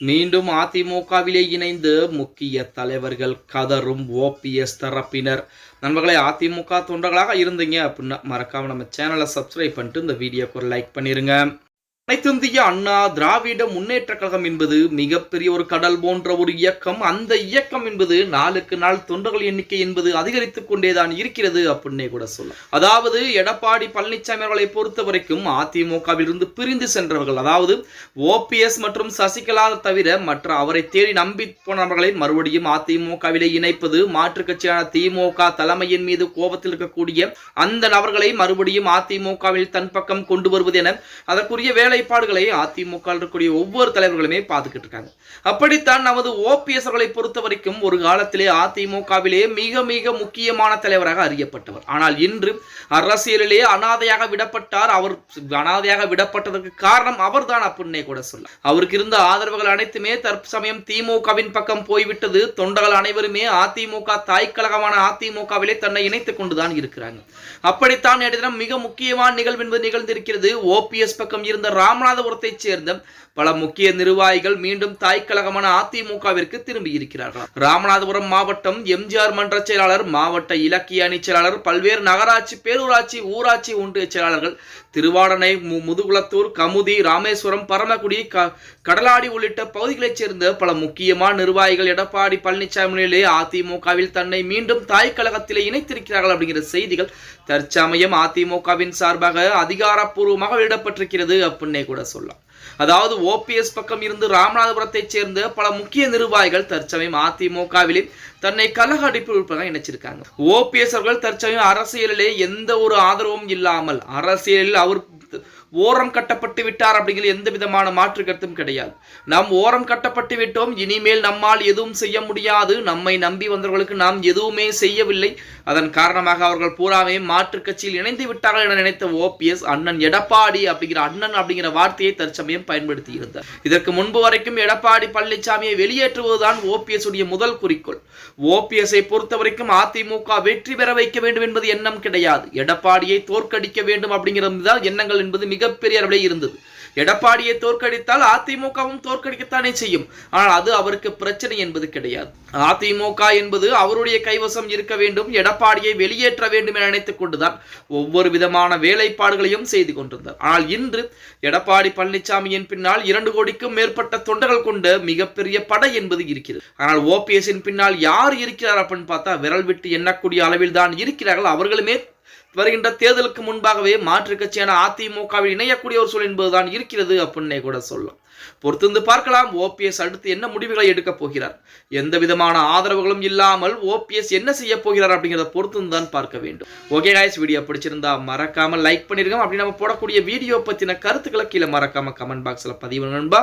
மீண்டும் அதிமுகவிலே இணைந்து முக்கிய தலைவர்கள் கதரும் ஓபிஎஸ் தரப்பினர். நண்பர்களே அதிமுக தொண்டர்களாக இருந்தீங்க அப்படின்னா மறக்காமல் நம்ம சேனலை சப்ஸ்கிரைப் பண்ணிட்டு இந்த வீடியோக்கு ஒரு லைக் பண்ணிடுங்க அனைத்திந்திய அண்ணா திராவிட முன்னேற்ற கழகம் என்பது மிகப்பெரிய ஒரு கடல் போன்ற ஒரு இயக்கம். அந்த இயக்கம் என்பது நாளுக்கு நாள் தொண்டர்கள் எண்ணிக்கை என்பது அதிகரித்து கொண்டேதான் இருக்கிறது அப்படின்னே கூட சொல்லலாம். அதாவது எடப்பாடி பழனிசாமி அவர்களை பொறுத்த வரைக்கும் அதிமுகவிலிருந்து பிரிந்து சென்றவர்கள் அதாவது ஓபிஎஸ் மற்றும் சசிகலா தவிர மற்ற அவரை தேடி நம்பி போனவர்களை மறுபடியும் அதிமுகவிலே இணைப்பது மாற்றுக் கட்சியான திமுக தலைமையின் மீது கோபத்தில் இருக்கக்கூடிய அந்த நபர்களை மறுபடியும் அதிமுகவில் தன் பக்கம் கொண்டு வருவது என அதற்குரிய வேலை வேலைப்பாடுகளை அதிமுக இருக்கக்கூடிய ஒவ்வொரு தலைவர்களுமே பார்த்துக்கிட்டு இருக்காங்க. அப்படித்தான் நமது ஓபிஎஸ் அவர்களை பொறுத்த வரைக்கும் ஒரு காலத்திலே அதிமுகவிலே மிக மிக முக்கியமான தலைவராக அறியப்பட்டவர். ஆனால் இன்று அரசியலிலே அனாதையாக விடப்பட்டார். அவர் அனாதையாக விடப்பட்டதற்கு காரணம் அவர்தான் அப்படின்னே கூட சொல்ல அவருக்கு இருந்த ஆதரவுகள் அனைத்துமே தற்சமயம் திமுகவின் பக்கம் போய்விட்டது. தொண்டர்கள் அனைவருமே அதிமுக தாய்க்கழகமான அதிமுகவிலே தன்னை இணைத்துக் கொண்டுதான் இருக்கிறாங்க. அப்படித்தான் நேற்று தினம் மிக முக்கியமான நிகழ்வு என்பது நிகழ்ந்திருக்கிறது. ஓபிஎஸ் பக்கம் இருந்த ராமநாதபுரத்தைச் சேர்ந்த பல முக்கிய நிர்வாகிகள் மீண்டும் தாய்க்கழகமான அதிமுகவிற்கு திரும்பி இருக்கிறார்கள் ராமநாதபுரம் மாவட்டம் எம்ஜிஆர் மன்ற செயலாளர் மாவட்ட இலக்கிய அணி செயலாளர் பல்வேறு நகராட்சி பேரூராட்சி ஊராட்சி ஒன்றிய செயலாளர்கள் திருவாடனை மு- முதுகுளத்தூர் கமுதி ராமேஸ்வரம் பரமக்குடி க கடலாடி உள்ளிட்ட பகுதிகளைச் சேர்ந்த பல முக்கியமான நிர்வாகிகள் எடப்பாடி பழனிசாமியிலே அதிமுகவில் தன்னை மீண்டும் தாய் கழகத்திலே இணைத்திருக்கிறார்கள் அப்படிங்கிற செய்திகள் தற்சமயம் அதிமுகவின் சார்பாக அதிகாரப்பூர்வமாக வெளியிடப்பட்டிருக்கிறது அப்படின்னு கூட சொல்லலாம். அதாவது ஓபிஎஸ் பக்கம் இருந்து ராமநாதபுரத்தைச் சேர்ந்த பல முக்கிய நிர்வாகிகள் தற்சமயம் அதிமுகவிலே தன்னை கலக அடிப்பு இருப்பதாக நினைச்சிருக்காங்க. ஓபிஎஸ் அவர்கள் தற்சமயம் அரசியலிலே எந்த ஒரு ஆதரவும் இல்லாமல் அரசியலில் அவர் ஓரம் கட்டப்பட்டு விட்டார் அப்படிங்கிற எந்த விதமான மாற்று கருத்தும் கிடையாது. நாம் ஓரம் கட்டப்பட்டு விட்டோம் இனிமேல் நம்மால் எதுவும் செய்ய முடியாது. நம்மை நம்பி வந்தவர்களுக்கு நாம் எதுவுமே செய்யவில்லை. அதன் காரணமாக அவர்கள் பூராவே மாற்று கட்சியில் இணைந்து விட்டார்கள் என நினைத்த ஓபிஎஸ் அண்ணன் எடப்பாடி அப்படிங்கிற அண்ணன் அப்படிங்கிற வார்த்தையை தற்சமயம் பயன்படுத்தி இருந்தார் இதற்கு முன்பு வரைக்கும் எடப்பாடி பழனிசாமியை வெளியேற்றுவதுதான் ஓபிஎஸ் உடைய முதல் குறிக்கோள். ஓபிஎஸ்ஐ பொறுத்த வரைக்கும் அதிமுக வெற்றி பெற வைக்க வேண்டும் என்பது எண்ணம் கிடையாது. எடப்பாடியை தோற்கடிக்க வேண்டும் அப்படிங்கிறது தான் எண்ணங்கள் என்பது மிக மிகப்பெரிய அளவில் இருந்தது. எடப்பாடியை தோற்கடித்தால் அதிமுகவும் தோற்கடிக்கத்தானே செய்யும். ஆனால் அது அவருக்கு பிரச்சனை என்பது கிடையாது. அதிமுக என்பது அவருடைய கைவசம் இருக்க வேண்டும் எடப்பாடியை வெளியேற்ற வேண்டும் என நினைத்துக் கொண்டுதான் ஒவ்வொரு விதமான வேலைப்பாடுகளையும் செய்து கொண்டிருந்தார். ஆனால் இன்று எடப்பாடி பழனிசாமியின் பின்னால் இரண்டு கோடிக்கும் மேற்பட்ட தொண்டர்கள் கொண்ட மிகப்பெரிய படை என்பது இருக்கிறது. ஆனால் ஓபிஎஸ்ஸின் பின்னால் யார் இருக்கிறார் அப்படின்னு பார்த்தா விரல் விட்டு எண்ணக்கூடிய அளவில் தான் இருக்கிறார்கள். அவர்களுமே வருகின்ற தேர்தலுக்கு முன்பாகவே மாற்றுக் கட்சியான அதிமுகவில் இணையக்கூடிய ஒரு சூழல் என்பதுதான் இருக்கிறது அப்படின்னே கூட சொல்லலாம். பொறுத்திருந்து பார்க்கலாம் ஓபிஎஸ் அடுத்து என்ன முடிவுகளை எடுக்கப் போகிறார்? எந்த விதமான ஆதரவுகளும் இல்லாமல் ஓபிஎஸ் என்ன செய்ய போகிறார் அப்படிங்கிறத பொறுத்திருந்து தான் பார்க்க வேண்டும். ஓகே காய்ஸ் வீடியோ பிடிச்சிருந்தா மறக்காம லைக் பண்ணிருக்கோம் அப்படி நம்ம போடக்கூடிய வீடியோ பத்தின கருத்துக்களை கீழே மறக்காம கமெண்ட் பாக்ஸ்ல பதிவு நண்பா.